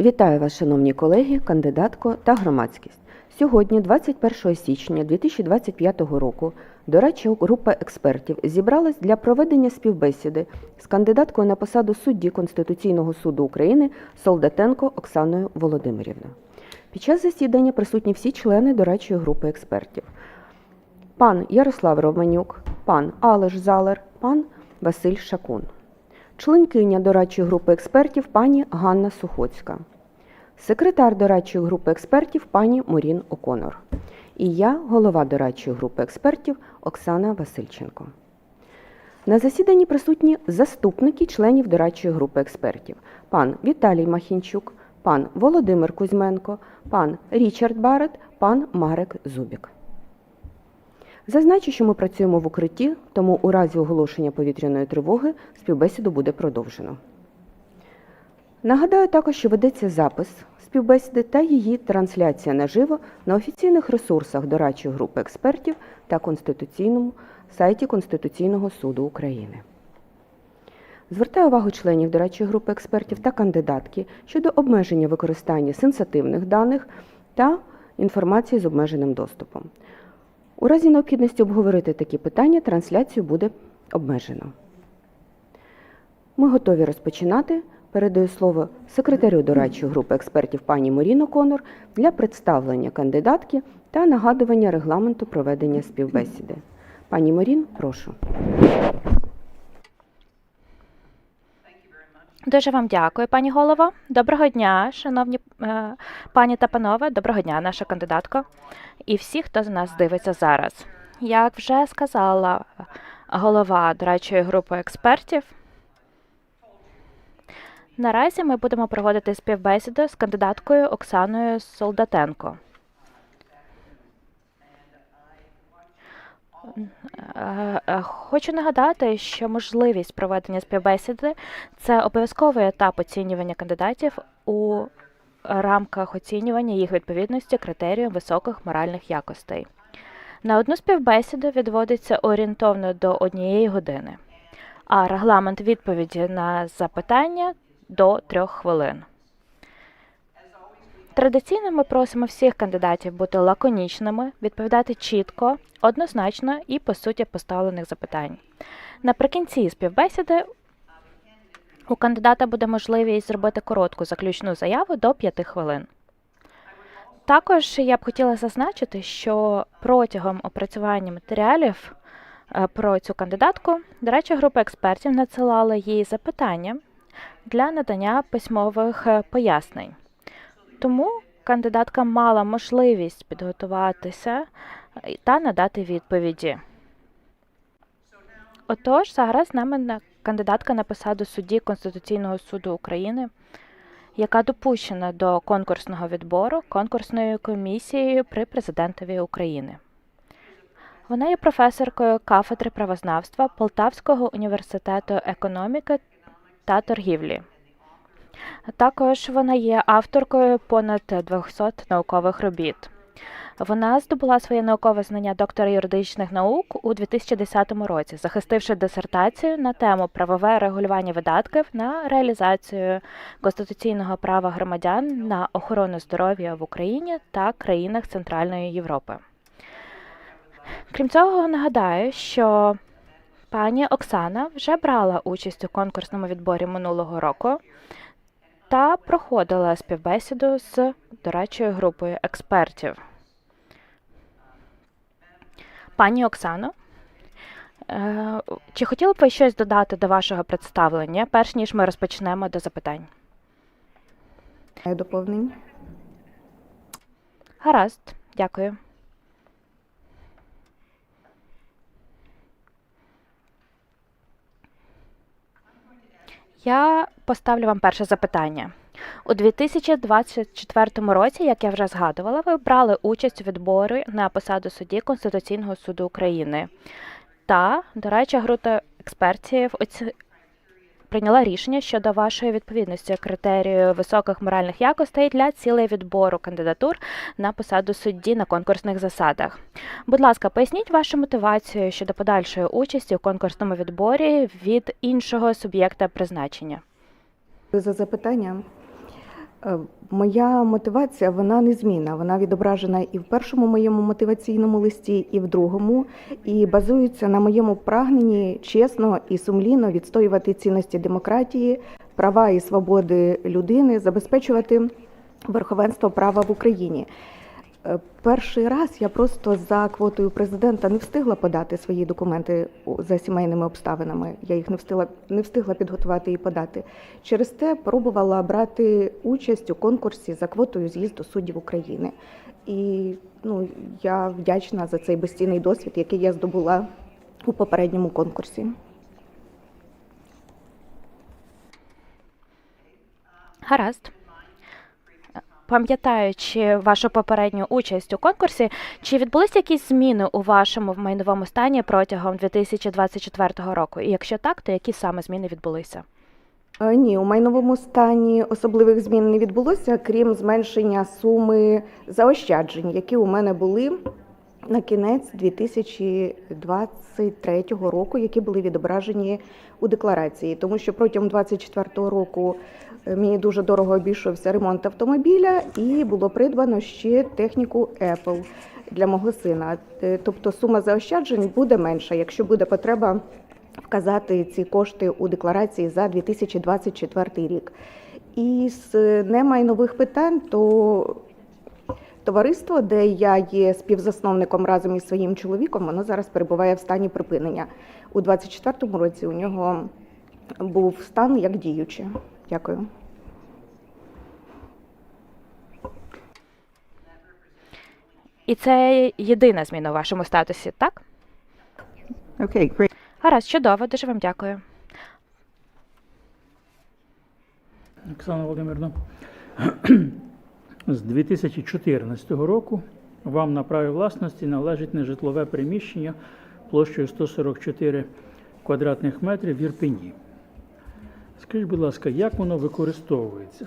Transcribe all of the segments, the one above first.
Вітаю вас, шановні колеги, кандидатко та громадськість. Сьогодні, 21 січня 2025 року, дорадча група експертів зібралась для проведення співбесіди з кандидаткою на посаду судді Конституційного суду України Солдатенко Оксаною Володимирівною. Під час засідання присутні всі члени дорадчої групи експертів. Пан Ярослав Романюк, пан Алеш Залер, пан Василь Шакун. Членкиня дорадчої групи експертів пані Ганна Сухоцька. Секретар дорадчої групи експертів пані Мурін Оконор. І я, голова дорадчої групи експертів Оксана Васильченко. На засіданні присутні заступники членів дорадчої групи експертів: пан Віталій Махінчук, пан Володимир Кузьменко, пан Річард Барет, пан Марек Зубік. Зазначу, що ми працюємо в укритті, тому у разі оголошення повітряної тривоги співбесіду буде продовжено. Нагадаю також, що ведеться запис співбесіди та її трансляція наживо на офіційних ресурсах дорадчої групи експертів та конституційному сайті Конституційного суду України. Звертаю увагу членів дорадчої групи експертів та кандидатки щодо обмеження використання сенситивних даних та інформації з обмеженим доступом. У разі необхідності обговорити такі питання, трансляцію буде обмежено. Ми готові розпочинати. Передаю слово секретарю дорадчої групи експертів пані Моріно Конор для представлення кандидатки та нагадування регламенту проведення співбесіди. Пані Морін, прошу. Дуже вам дякую, пані голово. Доброго дня, шановні е, пані та панове. Доброго дня, наша кандидатка і всі, хто з нас дивиться зараз. Як вже сказала голова дорадчої групи експертів, наразі ми будемо проводити співбесіду з кандидаткою Оксаною Солдатенко. Е, е, Хочу нагадати, що можливість проведення співбесіди це обов'язковий етап оцінювання кандидатів у рамках оцінювання їх відповідності критеріям високих моральних якостей. На одну співбесіду відводиться орієнтовно до однієї години, а регламент відповіді на запитання до трьох хвилин. Традиційно ми просимо всіх кандидатів бути лаконічними, відповідати чітко, однозначно і по суті поставлених запитань. Наприкінці співбесіди у кандидата буде можливість зробити коротку заключну заяву до 5 хвилин. Також я б хотіла зазначити, що протягом опрацювання матеріалів е, про цю кандидатку, до речі, група експертів надсилала їй запитання для надання письмових е, пояснень. Тому кандидатка мала можливість підготуватися е, та надати відповіді. Отож, зараз з нами кандидатка на посаду судді Конституційного суду України, яка допущена до конкурсного відбору конкурсною комісією при президентові України. Вона є професоркою кафедри правознавства Полтавського університету економіки та торгівлі. Також вона є авторкою понад 200 наукових робіт. Вона здобула своє наукове знання доктора юридичних наук у 2010 році, захистивши дисертацію на тему правове регулювання видатків на реалізацію конституційного права громадян на охорону здоров'я в Україні та країнах Центральної Європи. Крім цього, нагадаю, що пані Оксана вже брала участь у конкурсному відборі минулого року та проходила співбесіду з дорадчою групою експертів. Пані Оксано, е, чи хотіли б ви щось додати до вашого представлення, перш ніж ми розпочнемо до запитань? Має доповнення? Гаразд, дякую. Я поставлю вам перше запитання. У 2024 році, як я вже згадувала, ви брали участь у відборі на посаду судді Конституційного суду України. Та, до речі, група експертів прийняла рішення щодо вашої відповідності критерію високих моральних якостей для цілей відбору кандидатур на посаду судді на конкурсних засадах. Будь ласка, поясніть вашу мотивацію щодо подальшої участі у конкурсному відборі від іншого суб'єкта призначення. За запитання. Е, Моя мотивація вона незмінна. Вона відображена і в першому моєму мотиваційному листі, і в другому, і базується на моєму прагненні чесно і сумлінно відстоювати цінності демократії, права і свободи людини, забезпечувати верховенство права в Україні. Е, Перший раз я просто за квотою президента не встигла подати свої документи за сімейними обставинами. Я їх не встигла не встигла підготувати і подати. Через те пробувала брати участь у конкурсі за квотою з'їзду суддів України. І ну, я вдячна за цей безцінний досвід, який я здобула у попередньому конкурсі. Гаразд. Пам'ятаючи вашу попередню участь у конкурсі, чи відбулися якісь зміни у вашому майновому стані протягом 2024 року? І якщо так, то які саме зміни відбулися? Е, Ні, у майновому стані особливих змін не відбулося, крім зменшення суми заощаджень, які у мене були на кінець 2023 року, які були відображені у декларації. Тому що протягом 2024 року мені дуже дорого обійшовся ремонт автомобіля, і було придбано ще техніку Apple для мого сина. Е, Тобто сума заощаджень буде менша, якщо буде потреба вказати ці кошти у декларації за 2024 рік. І з немайнових питань, то товариство, де я є співзасновником разом із своїм чоловіком, воно зараз перебуває в стані припинення. У 2024 році у нього був стан як діюче. Дякую. І це єдина зміна у вашому статусі, так? Okay, great. Гаразд, чудово, дуже вам дякую. Оксана Володимирівна, з 2014 року вам на праві власності належить нежитлове приміщення площею 144 квадратних метрів в Ірпені. Скажіть, будь ласка, як воно використовується?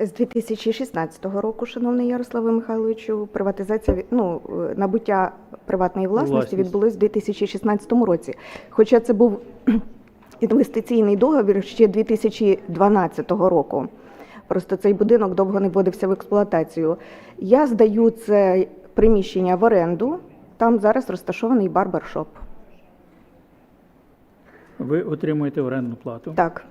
З 2016 року, шановний Ярославе Михайловичу, приватизація ну, е, набуття приватної власності Власність. відбулось в 2016 році. Хоча це був інвестиційний договір ще 2012 року. Просто цей будинок довго не вводився в експлуатацію. Я здаю це приміщення в оренду. Там зараз розташований барбершоп. Ви отримуєте орендну плату, Так,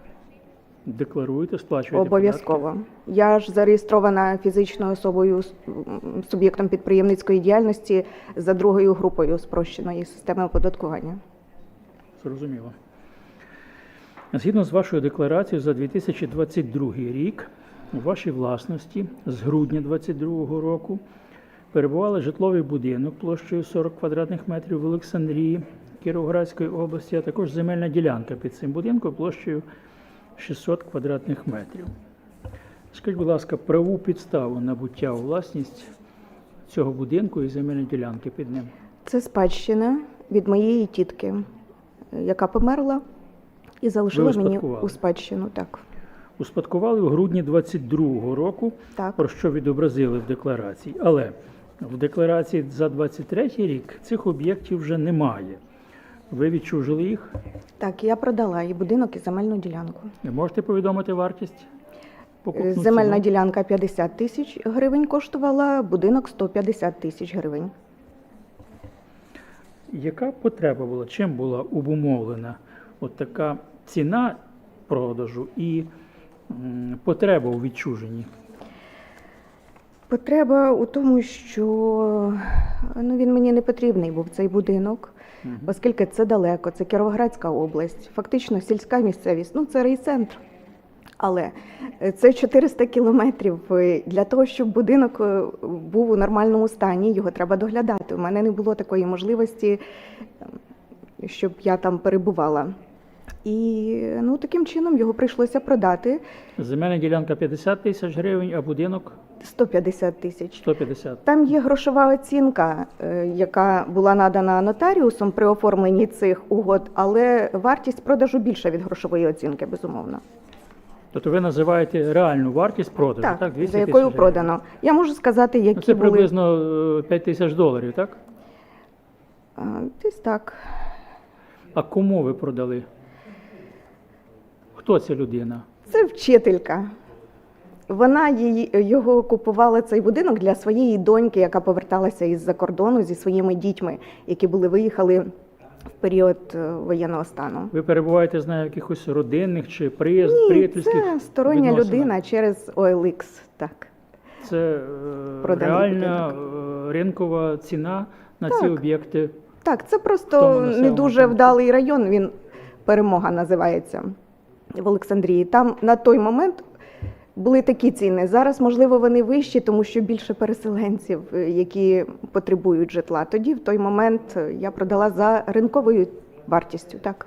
декларуєте, сплачуєте обов'язково. Я ж зареєстрована фізичною особою с- м, суб'єктом підприємницької діяльності за другою групою спрощеної системи оподаткування. податки? Зрозуміло. Згідно з вашою декларацією за 2022 рік у вашій власності з грудня 2022 року перебували житловий будинок площею 40 квадратних метрів в Олександрії Кіровоградської області, а також земельна ділянка під цим будинком площею 600 квадратних метрів. Скажіть, будь ласка, праву підставу набуття у власність цього будинку і земельної ділянки під ним. Це спадщина від моєї тітки, яка померла і залишила мені у спадщину. Так, Успадкували у грудні 22 року, так. про що відобразили в декларації. Але в декларації за 23 рік цих об'єктів вже немає. Ви відчужили їх? Так, я продала і будинок, і земельну ділянку. Ви можете повідомити вартість? покупну Е, Земельна ціну? ділянка 50 тисяч гривень коштувала, будинок 150 тисяч гривень. Яка потреба була? Чим була обумовлена от така ціна продажу і м, потреба у відчуженні? Потреба у тому, що ну, він мені не потрібний був цей будинок. Оскільки це далеко, це Кіровоградська область, фактично сільська місцевість, ну це райцентр. Але е, це 400 кілометрів. Е, Для того, щоб будинок е, був у нормальному стані, його треба доглядати. У мене не було такої можливості, ем, щоб я там перебувала. І ну, таким чином його прийшлося продати Земельна ділянка 50 тисяч гривень, а будинок 150 тисяч. 150. Там є грошова оцінка, е, яка була надана нотаріусом при оформленні цих угод, але вартість продажу більша від грошової оцінки, безумовно. Тобто ви називаєте реальну вартість продажу, так? Так, 200 за якою гривень. продано. Я можу сказати, Ну, які це були приблизно е, 5 тисяч доларів, так? Десь так. А кому ви продали? Хто ця людина? Це вчителька. Вона її, його купувала цей будинок для своєї доньки, яка поверталася із-за кордону зі своїми дітьми, які були виїхали в період е, воєнного стану. Ви перебуваєте з нею в якихось родинних чи приязд, Ні, приятельських це стороння відносинах? людина через OLX. Так. Це е, Проданий реальна е, ринкова ціна на ці Так. об'єкти. Так, це В тому просто не населеному дуже пункті. вдалий район. Він перемога називається в Олександрії. Там на той момент були такі ціни. Зараз, можливо, вони вищі, тому що більше переселенців, е, які потребують житла. Тоді, в той момент, е, я продала за ринковою вартістю. Так.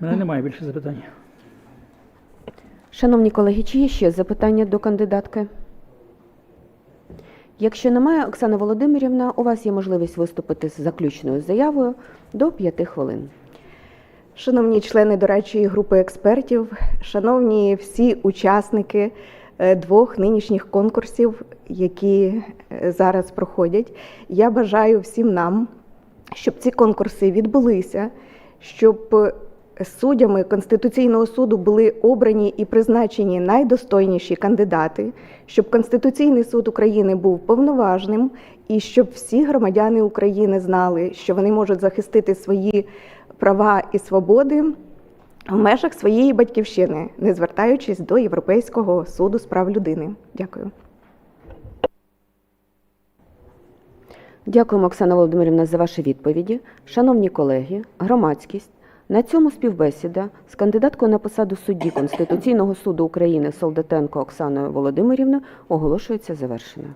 У мене немає більше запитань. Шановні колеги, чи є ще запитання до кандидатки? Якщо немає, Оксана Володимирівна, у вас є можливість виступити з заключною заявою до 5 хвилин. Шановні члени дорадчої групи експертів, шановні всі учасники е, двох нинішніх конкурсів, які е, зараз проходять, я бажаю всім нам, щоб ці конкурси відбулися, щоб е, суддями Конституційного суду були обрані і призначені найдостойніші кандидати, щоб Конституційний суд України був повноважним і щоб всі громадяни України знали, що вони можуть захистити свої права і свободи в межах своєї батьківщини, не звертаючись до Європейського суду з прав людини. Дякую. Дякуємо, Оксана Володимирівна, за ваші відповіді. Шановні колеги, громадськість, на цьому співбесіда з кандидаткою на посаду судді Конституційного суду України Солдатенко Оксаною Володимирівною оголошується завершеною.